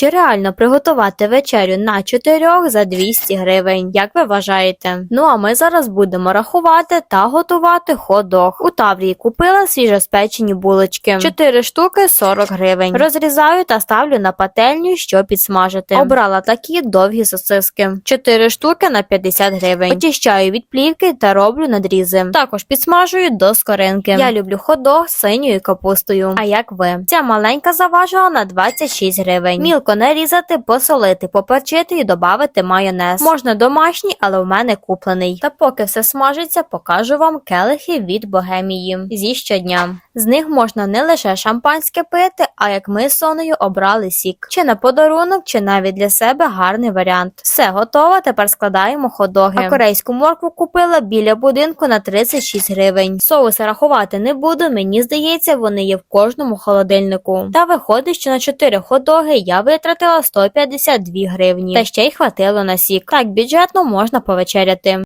Чи реально приготувати вечерю на чотирьох за 200 гривень? Як ви вважаєте? Ну а ми зараз будемо рахувати та готувати хот-дог. У Таврії купила свіжоспечені булочки. 4 штуки 40 гривень. Розрізаю та ставлю на пательню, щоб підсмажити. Обрала такі довгі сосиски. 4 штуки на 50 гривень. Очищаю від плівки та роблю надрізи. Також підсмажую до скоринки. Я люблю хот-дог з синьою капустою. А як ви? Ця маленька заважила на 26 гривень. Мілко нарізати, посолити, поперчити і додати майонез. Можна домашній, але в мене куплений. Та поки все смажиться, покажу вам келихи від богемії зі щодня. З них можна не лише шампанське пити, а як ми з Сонею обрали сік. Чи на подарунок, чи навіть для себе гарний варіант. Все готово, тепер складаємо ходоги. А корейську моркву купила біля будинку на 36 гривень. Соуси рахувати не буду, мені здається, вони є в кожному холодильнику. Та виходить, що на 4 ходоги я витратила 152 гривні. Та ще й хватило на сік. Так бюджетно можна повечеряти.